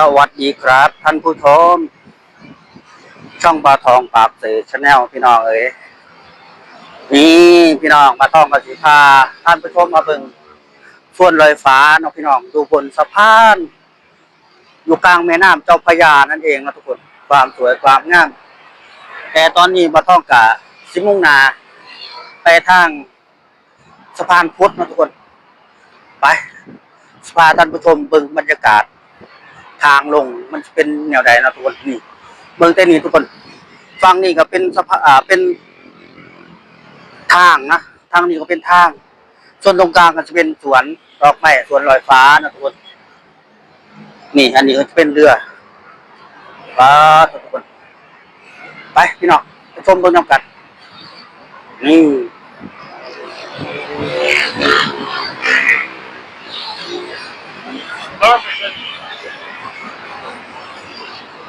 สวัสดีครับ ท่านผู้ชม ช่องปลาทองปากเสชาแนลพี่น้องเอ๋ยนี่พี่น้องปลาทองกับสีพาท่านผู้ชมมาเบิ่งส่วนลอยฟ้าเนาะพี่น้องดูบนสะพาน อยู่กลางแม่น้ำเจ้าพระยานั่นเองนะทุกคนความสวยความงามแต่ตอนนี้ปลาทองกะสิมุ่งนา ไปทางสะพานพุทธนะทุกคน ไปสพาท่านผู้ชมเบิ่งบรรยากาศ ทางลงมันจะเป็นแนวใดนะทุกคนนี่เบิ่งต่นี้ทุกคน ฟังนี่ก็เป็นสะพาอ่าเป็นทางนะทางนี้ก็เป็นทาง ส่วนตรงกลางก็จะเป็นสวนดอกไม้สวนลอยฟ้านะทุกคนนี่อันนี้ก็จะเป็นเรือฟ้าทุกคน ไปพี่น้องไปชมเบิ่งน้ำกันนี่เ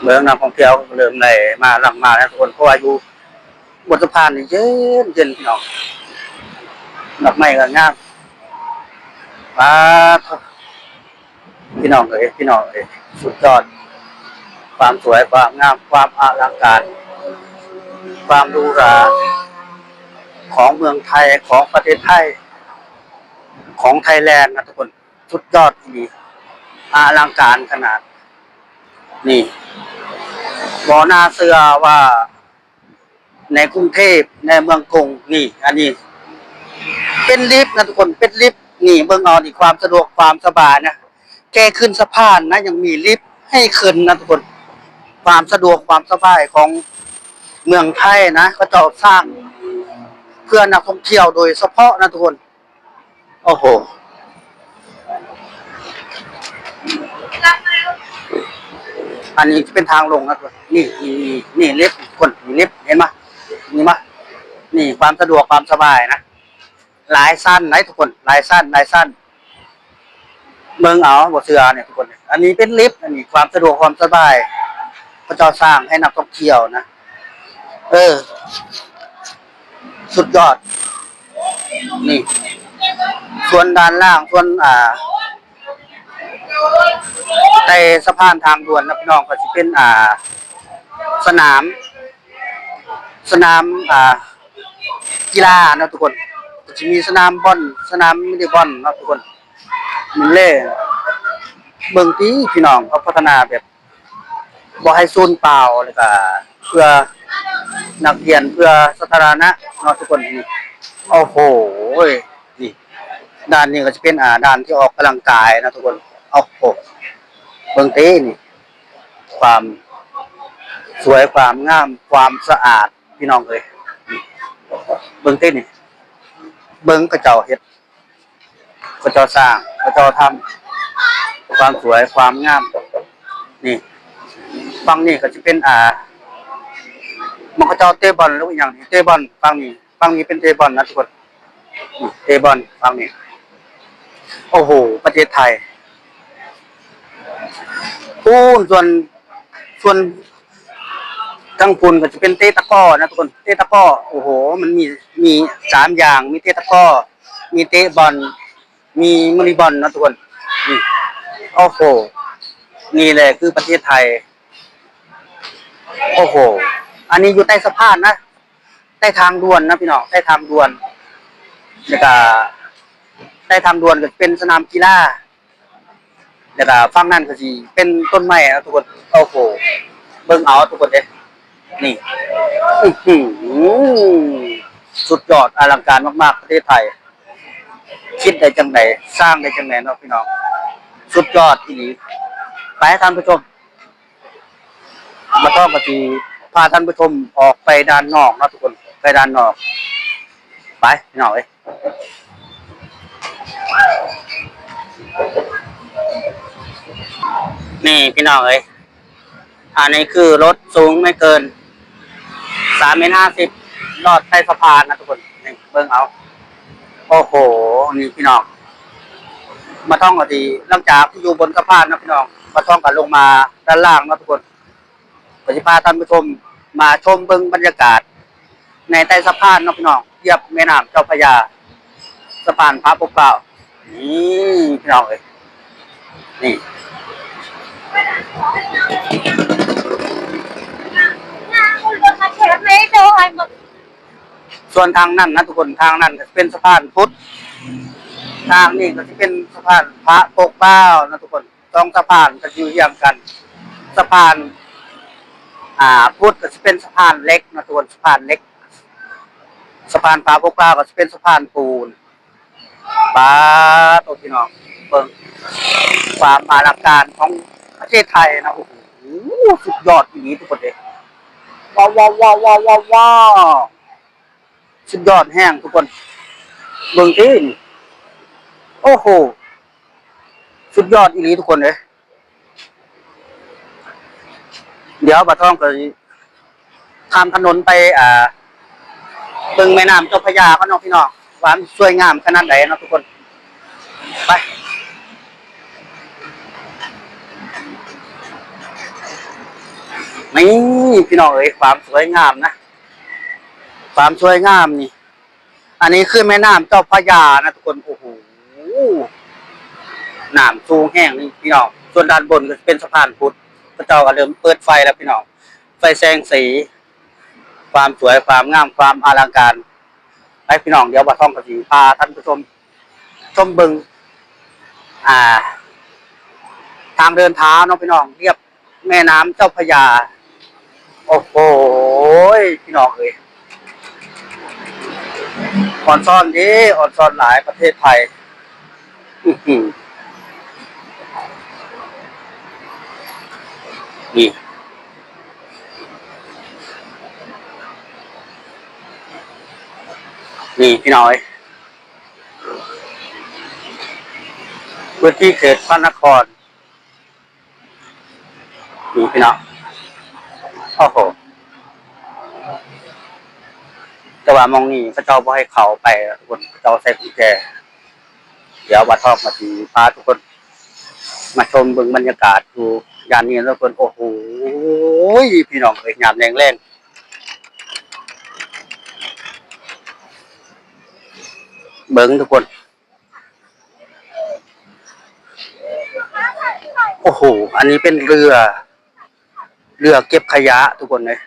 เมืองนักท่องเที่ยวเริ่มในมาหลังมาแล้วทุกคนเพราะว่าอยู่บนสะพานนี่เย็นเย็นพี่น้องดอกไม้ก็งามป้าพี่น้องเอ้ยพี่น้องเอ้ยสุดยอด ความสวยความงามความอลังการ ความรูราของเมืองไทยของประเทศไทย ของไทยแลนด์นะทุกคน สุดยอดดีอลังการขนาด นี่ บอนาเสือว่า ในกรุงเทพในเมืองกรุงนี่ อันนี้ เป็นลิฟต์นะทุกคนเป็นลิฟต์นี่เบื้องเอานี่ความสะดวกความสบายนะแกขึ้นสะพานนะยังมีลิฟต์ให้ขึ้นนะทุกคนความสะดวกความสบายของเมืองไทยนะก็จะสร้างเพื่อนักท่องเที่ยวโดยเฉพาะนะทุกคน โอ้โห อันนี้จะเป็นทางลงนะทุกคนนี่นี่นี่ลิฟต์คนนี่ลิฟต์เห็นไหมนี่มะนี่ความสะดวกความสบายนะลายสั้นไหนทุกคนลายสั้นลายสั้นเมืองเอาบทเสือเนี่ยทุกคนอันนี้เป็นลิฟต์อันนี้ความสะดวกความสบายพระเจ้าสร้างให้นักท่องเที่ยวนะเออ สุดยอด นี่ ส่วนด้านล่างส่วนอ่า ในสะพานทางด่วนนะพี่น้องก็จะเป็นอ่า สนาม สนามอ่ากีฬานะทุกคนก็จะมีสนามบอลสนามมินิบอลนะทุกคนมันเล่เบิ่งตีพี่น้องเขาพัฒนาแบบบ่ให้ซูนเปล่าแล้วก็เพื่อนักเรียนเพื่อสาธารณะนะทุกคนนี่โอ้โหนี่ด้านนี้ก็จะเป็นอ่าด้านที่ออกกำลังกายนะทุกคนโอ้โห เบิ่งต้นี่ ความสวยความงาม ความสะอาดพี่น้องเลยเบิ่งต้นี่ เบิ่งกระเจ้าเฮ็ดกระเจ้าสร้างกระเจ้าทำความสวยความงาม นี่ฝั่งนี้ก็จะเป็นอ่ามันกระเจ้าเตะบอลหรือว่าอย่างนี้เตะบอลฝั่งนี้ฝั่งนี้เป็นเตะบอลนะทุกคนเตะบอลฝั่งนี้โอ้โห ประเทศไทย พูนส่วนส่วนทั้งพุนก็จะเป็นเตะตะก้อนะทุกคนเตะตะก้อโอ้โห มันมีมีสามอย่าง มีเตะตะก้อมีเตะบอลมีมอลีบอลนะทุกคนนี่โอ้โหนี่แหละคือประเทศไทย โอ้โห อันนี้อยู่ใต้สะพานนะใต้ทางด่วนนะพี่น้องใต้ทางด่วนแล้วก็ใต้ทางด่วนก็เป็นสนามกีฬา แล้วก็ฝั่งนั้นก็สิเป็นต้นไม้นะทุกคนโอ้โหเบิ่งเอาทุกคนเด้นี่สุดยอดอลังการมากๆประเทศไทย คิดได้จังไดสร้างได้จังไดเนาะพี่น้อง สุดยอดที่นี้ไปให้ท่านผู้ชมมาต้องปฏิพาท่านผู้ชมออกไปด้านนอกนะทุกคนไปด้านนอก ไปพี่น้องเอ้ นี่พี่น้องเอ้ยอันนี้คือรถสูงไม่เกินสามเมตรห้าสิบลอดใต้สะพานนะทุกคนนี่เบิ่งเอาโอ้โหนี่พี่น้องมาท่องกันดีหลังจากอยู่บนสะพานนะพี่น้องมาท่องกันลงมาด้านล่างนะทุกคนปฏิพาท่านผู้ชมมาชมเบิ่งบรรยากาศ ในใต้สะพานนะพี่น้องเทียบแม่น้ำเจ้าพระยาสะพานพระปกเกล้านี่พี่น้องเอ้ยนี่ ส่วนทางนั่นนะทุกคนทางนั่นก็เป็นสะพานพุทธทางนี่ก็จะเป็นสะพานพระโปกเป้านะทุกคนต้องสะพานก็อยู่เยี่ยมกันสะพาน อ่าพุทธก็จะเป็นสะพานเล็กนะทุกคนสะพานเล็กสะพานพระโปกเป้าก็จะเป็นสะพานปูนป้าตัวพี่น้องเบิ่งความอาลังการของ ประเทศไทยนะโอ้โหสุดยอดอย่างนี้ทุกคนเลยว้าวว้าวว้าวว้าวว้าวาสุดยอดแห้งทุกคนเบิ่งที่นี่โอ้โหสุดยอดอีหลีทุกคนเลยเดี๋ยวบะท่องก็ข้ามถนนไปอ่าเบิ่งแม่น้ำเจ้าพระยาเขาน้องพี่น้องหวานสวยงามขนาดไหนนะทุกคน นี่พี่น้องเอ้ยความสวยงามนะ ความสวยงามนี่ อันนี้คือแม่น้ำเจ้าพระยานะทุกคน โอ้โหน้ำสูงแห้งนี่พี่น้อง ส่วนด้านบนก็เป็นสะพานพุทธพระเจ้าก็เริ่มเปิดไฟแล้วพี่น้อง ไฟแสงสี ความสวยความงามความอลังการให้พี่น้องเดี๋ยวบาท่องกระสีพาท่านผู้ชม ชมบึง อ่า ทางเดินเท้าเนาะพี่น้องเรียบแม่น้ำเจ้าพระยา โอ้โหพี่น้องเอ้ยอ่อนซ่อนดีอ่อนซ่อนหลายประเทศไทยนี่นี่พี่น้อยพื้นที่เขตพระนครนี่พี่น้อง โอ้โหแต่ว่ามองนี่พระเจ้าบ่ให้เขาไปทุกคนพระเจ้าใส่กุญแจเดี๋ยววัดทอกมาทีพาทุกคน มาชมเบึงบรรยากาศดูยานนี้แล้วคนโอ้โหพี่น้องเอ้ยงามแรงแรงเบิ้งทุกคน โอ้โห อันนี้เป็นเรือ เรือเก็บขยะทุกคนเลย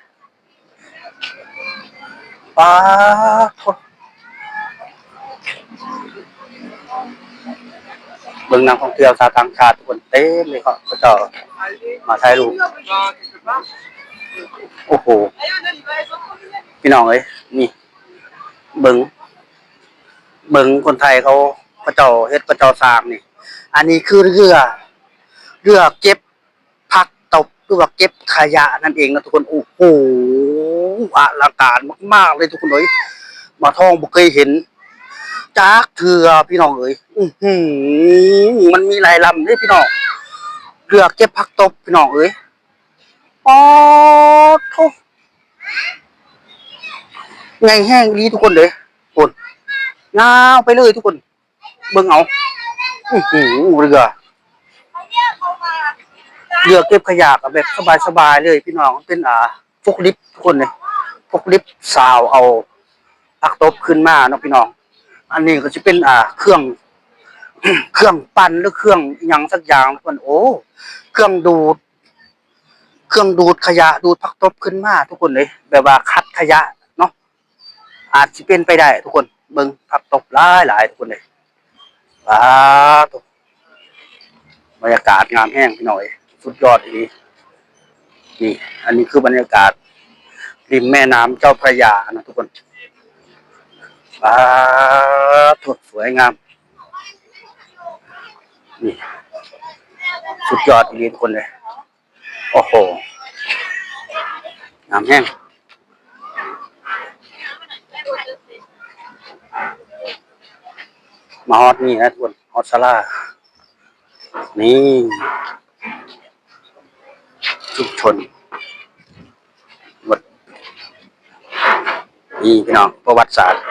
ป้าทเบิ่งนักท่องเที่ยวชาวต่างชาติทุกคนเต็มเลยครับก็จะมาถ่ายรูปโอ้โห พี่น้องเอ้ยนี่ เบิงเบิงคนไทยเขาเขาเจ้าเฮ็ดเขาเจ้าสร้างนี่ อันนี้คือเรือ เรือเก็บ ตบหรือว่าเก็บขยะนั่นเองนะทุกคนโอ้โหอลังการมาก ๆ เลยทุกคนเอ้ยมาท่องบ่เคยเห็นจากเถือพี่น้องเอ้ยอื้อหือมันมีหลายลำเลยพี่น้องเรือเก็บผักตบพี่น้องเอ้ยอ๋อโทไงแห้งดีทุกคนเลยคนงาวไปเลยทุกคน เบิ่งเอาอือหือเรือ เรือเก็บขยะกับแบบสบายๆเลยพี่น้องเป็นอ่าฟกลิฟต์ทุกคนเลยฟกลิฟต์สาวเอาผักตบขึ้นมาเนาะพี่น้อง อันนี้ก็จะเป็นอ่า เครื่อง เครื่องปั่นหรือเครื่องยังสักอย่างทุกคนโอ้ เครื่องดูด เครื่องดูดขยะดูดผักตบขึ้นมาทุกคนเลยแบบว่าคัดขยะเนาะอาจจะเป็นไปได้ ทุกคนเบิ่งผักตบหลายหลายๆทุกคนเลยว้าวทุกบรรยากาศงามแห้งพี่น้อย สุดยอดอีนี้นี่ อันนี้คือบรรยากาศ ริมแม่น้ำเจ้าพระยานะทุกคนว้าวทุกสวยงาม นี่ สุดยอดอีทุกคนเลย โอ้โหงามแห้งมาฮอตนี่นะทุกคนฮอตซาร่านี่ ชุมชนหมดนี่พี่น้องประวัติศาสตร์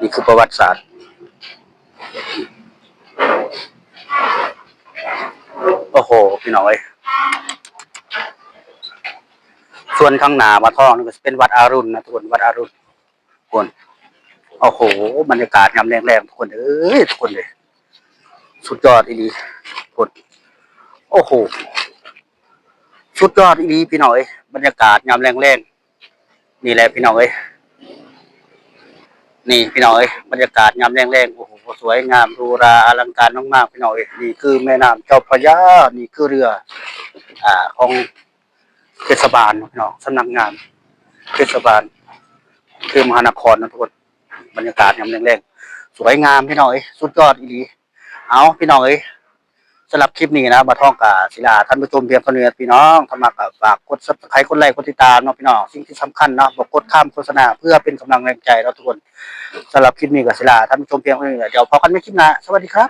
นี่คือประวัติศาสตร์ โอ้โห พี่น้องเอ้ยส่วนข้างหน้าวัดทองนี่ก็เป็นวัดอารุณนะทุกคนวัดอารุณทุกคนโอ้โหบรรยากาศงามแรงๆทุกคนเอ้ยทุกคนเลยสุดยอดอีดีทุกคนโอ้โห สุดยอดอีดีพี่น้อยบรรยากาศงามแรงแรงนี่แหละพี่น้อยนี่พี่น้อยบรรยากาศยามแรงๆโอ้โหสวยงามรูราอลังการมากๆพี่น้อยนี่คือแม่น้ำเจ้าพระยานี่คือเรือ อ่าของเทศบาลพี่น้องสำนักงานเทศบาลคือมหานครนะทุกคนบรรยากาศยามแรงๆสวยงามพี่น้อยสุดยอดอีหลีเอาพี่น้อย สำหรับคลิปนี้นะมาท่องกับศิลาท่านผู้ชมเพียงคนเดียวพี่น้องถ้ามากับฝากกด subscribe กดไลค์กดติดตามเนาะพี่น้องสิ่งที่สำคัญเนาะบอกกดข้ามโฆษณาเพื่อเป็นกำลังแรงใจเราทุกคนสำหรับคลิปนี้กับศิลาท่านผู้ชมเพียงคนเดียวเดี๋ยวพบกันในคลิปหน้าสวัสดีครับ